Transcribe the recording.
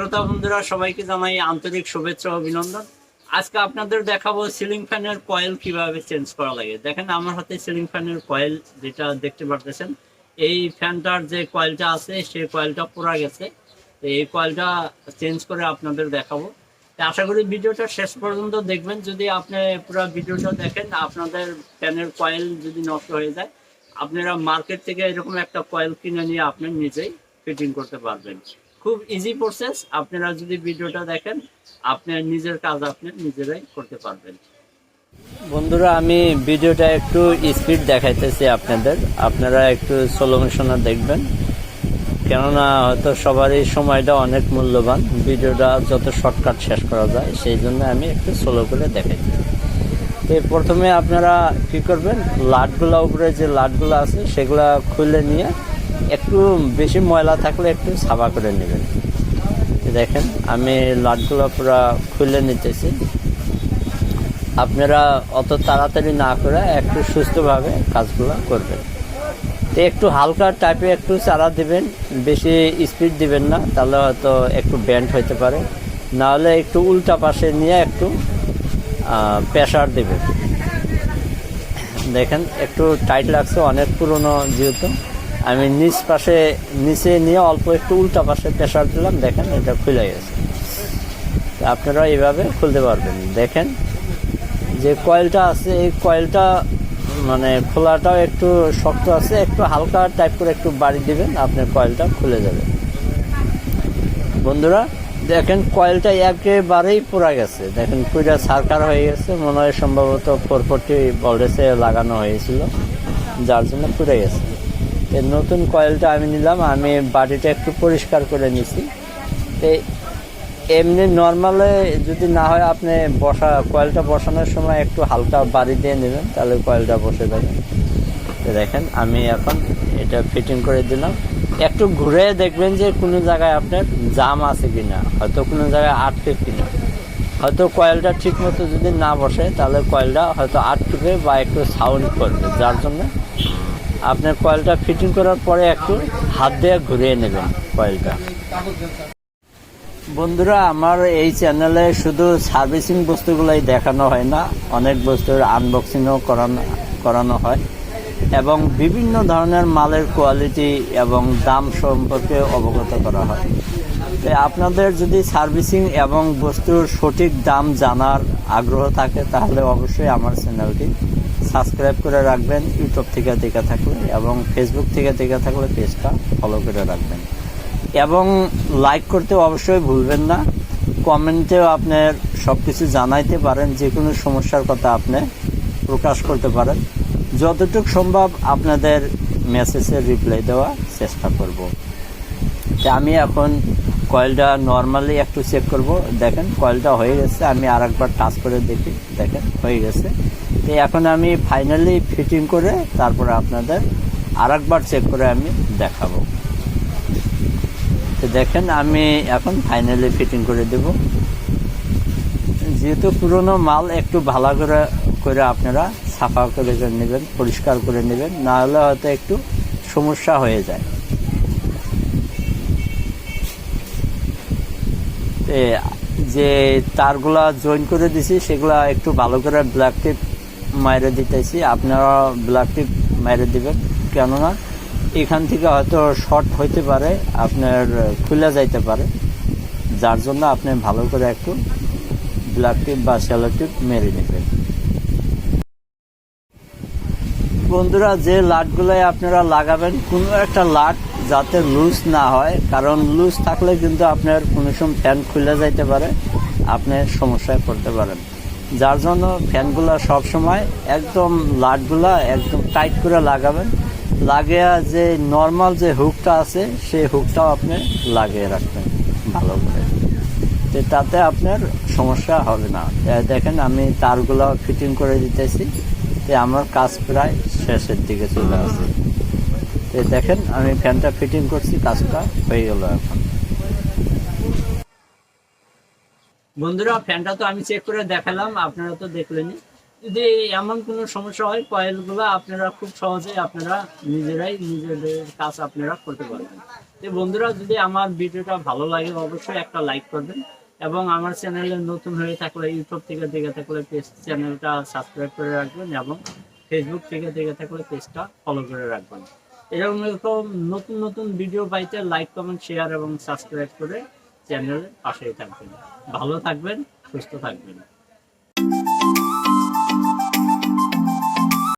শ্রোতা বন্ধুরা, সবাইকে জানাই আন্তরিক শুভেচ্ছা অভিনন্দন। আজকে আপনাদের দেখাবো সিলিং ফ্যানের কয়েল কীভাবে চেঞ্জ করা লাগে। দেখেন, আমার হাতে সিলিং ফ্যানের কয়েল যেটা দেখতে পারতেছেন, এই ফ্যানটার যে কয়েলটা আছে, সেই কয়েলটা পোড়া গেছে। তো এই কয়েলটা চেঞ্জ করে আপনাদের দেখাবো। আশা করি ভিডিওটা শেষ পর্যন্ত দেখবেন। যদি আপনি পুরো ভিডিওটা দেখেন, আপনাদের ফ্যানের কয়েল যদি নষ্ট হয়ে যায়, আপনারা মার্কেট থেকে এরকম একটা কয়েল কিনে নিয়ে আপনি নিজেই ফিটিং করতে পারবেন। খুব ইজি প্রসেস আপনারা যদি ভিডিওটা দেখেন, আপনার নিজের কাজ আপনি নিজেরাই করতে পারবেন। বন্ধুরা, আমি ভিডিওটা একটু স্পিড দেখাইতেছি আপনাদের। আপনারা একটু স্লো মোশনে দেখবেন। কেননা হয়তো সবারই সময়টা অনেক মূল্যবান। ভিডিওটা যত শর্টকাট শেষ করা যায়, সেই জন্য আমি একটু স্লো করে দেখাইছি তো প্রথমে আপনারা কি করবেন? লাটগুলো, উপরে যে লাটগুলো আছে, সেগুলা খুলে নিয়ে একটু বেশি ময়লা থাকলে একটু সাফা করে নেবেন। দেখেন, আমি লাটগুলো পুরো খুলে নিতেছি। আপনারা অত তাড়াতাড়ি না করে একটু সুস্থভাবে কাজগুলো করবেন। তো একটু হালকা টাইপে একটু চারা দিবেন, বেশি স্পিড দিবেন না, তাহলে হয়তো একটু ব্যান্ড হইতে পারে। নাহলে একটু উল্টা পাশে নিয়ে একটু প্রেশার দেবেন। দেখেন, একটু টাইট লাগছে, অনেক পুরনো যেহেতু। আমি নিচ পাশে, নিচে নিয়ে অল্প একটু উল্টা পাশে প্রেশার দিলাম, দেখেন এটা খুলে গেছে। আপনারা এইভাবে খুলতে পারবেন। দেখেন যে কয়েলটা আছে, এই কয়েলটা মানে খোলাটাও একটু শক্ত আছে, একটু হালকা টাইপ করে একটু বাড়ি দিবেন, আপনার কয়েলটা খুলে যাবে। বন্ধুরা, দেখেন কয়েলটা একেবারেই পুরা গেছে। দেখেন পুরা সার্কার হয়ে গেছে, মনে হয় সম্ভবত ফোর ফোরটি ভোল্টেজে লাগানো হয়েছিল, যার জন্য পুড়ে গেছে। নতুন কয়েলটা আমি নিলাম, আমি বাড়িটা একটু পরিষ্কার করে নিছি। এমনি নর্মালে যদি না হয়, আপনি বসা কয়েলটা বসানোর সময় একটু হালকা বাড়ি দিয়ে নেবেন, তাহলে কয়েলটা বসে যাবে। দেখেন, আমি এখন এটা ফিটিং করে দিলাম। একটু ঘুরে দেখবেন যে কোনো জায়গায় আপনার জাম আছে কি না হয়তো কোনো জায়গায় আটকে কি না হয়তো কয়েলটা ঠিক মতো যদি না বসে, তাহলে কয়েলটা হয়তো আটকে বা একটু সাউন্ড করবে, যার জন্য আপনার কয়েলটা ফিটিং করার পরে একটু হাত দিয়ে ঘুরিয়ে নেবেন কয়েলটা। বন্ধুরা, আমার এই চ্যানেলে শুধু সার্ভিসিং বস্তুগুলাই দেখানো হয় না, অনেক বস্তুর আনবক্সিংও করানো করানো হয় এবং বিভিন্ন ধরনের মালের কোয়ালিটি এবং দাম সম্পর্কে অবগত করা হয়। আপনাদের যদি সার্ভিসিং এবং বস্তুর সঠিক দাম জানার আগ্রহ থাকে, তাহলে অবশ্যই আমার চ্যানেলটি সাবস্ক্রাইব করে রাখবেন, ইউটিউব থেকে দেখে থাকলে এবং ফেসবুক থেকে দেখে থাকলে পেজটা ফলো করে রাখবেন। এবং লাইক করতে অবশ্যই ভুলবেন না। কমেন্টেও আপনার সব কিছু জানাইতে পারেন যে কোনো সমস্যার কথা আপনি প্রকাশ করতে পারেন। যতটুকু সম্ভব আপনাদের মেসেজের রিপ্লাই দেওয়ার চেষ্টা করব। তা আমি এখন কয়েলটা নর্মালি একটু চেক করব। দেখেন, কয়েলটা হয়ে গেছে। আমি আর একবার টাচ করে দেখি। দেখেন, হয়ে গেছে। তো এখন আমি ফাইনালি ফিটিং করে তারপরে আপনাদের আর একবার চেক করে আমি দেখাবো। তো দেখেন, আমি এখন ফাইনালি ফিটিং করে দেব। যেহেতু পুরনো মাল, একটু ভালো করে করে আপনারা সাফা করে নেবেন, পরিষ্কার করে নেবেন। না হলে হয়তো একটু সমস্যা হয়ে যায়। যে তারগুলা জয়েন করে দিছি, সেগুলা একটু ভালো করে ব্ল্যাক টিপ মাইরে দিতেছি। আপনারা ব্ল্যাক টিপ মাইরে দিবেন, কেননা এখান থেকে হয়তো শর্ট হইতে পারে, আপনার খুলে যাইতে পারে। যার জন্য আপনি ভালো করে একটু ব্ল্যাক টিপ বা শ্যালো টিপ মেরে নেবেন। বন্ধুরা, যে লাটগুলাই আপনারা লাগাবেন, কোনো একটা লাট যাতে লুজ না হয়, কারণ লুজ থাকলে কিন্তু আপনার কোনো সময় ফ্যান খুলে যাইতে পারে, আপনি সমস্যায় পড়তে পারেন। যার জন্য ফ্যানগুলো সবসময় একদম লাটগুলা একদম টাইট করে লাগাবেন। লাগিয়ে যে নর্মাল যে হুকটা আছে, সেই হুকটাও আপনি লাগিয়ে রাখবেন, ভালো করে। তো তাতে আপনার সমস্যা হবে না। দেখেন, আমি তারগুলো ফিটিং করে দিতেছি আমার কাজ প্রায় শেষের দিকে চলে আসে দেখেন, আমি ফ্যানটা ফিটিং করছি, কাজটা হয়ে গেল এখন। বন্ধুরা, ফ্যানটা তো আমি চেক করে দেখালাম, আপনারা তো দেখলেনই। যদি এমন কোনো সমস্যা হয়, কয়েলগুলো আপনারা খুব সহজে আপনারা নিজেরাই নিজেদের কাজ আপনারা করতে পারবেন। তো বন্ধুরা, যদি আমার ভিডিওটা ভালো লাগে, অবশ্যই একটা লাইক করবেন এবং আমার চ্যানেলে নতুন হয়ে থাকলে, ইউটিউব থেকে দেখে থাকলে, পেজ চ্যানেলটা সাবস্ক্রাইব করে রাখবেন এবং ফেসবুক থেকে দেখে থাকলে, পেজটা ফলো করে রাখবেন। এরকম এরকম নতুন নতুন ভিডিও পাইতে লাইক কমেন্ট শেয়ার এবং সাবস্ক্রাইব করে চ্যানেলের পাশেই থাকবেন। ভালো থাকবেন, সুস্থ থাকবেন।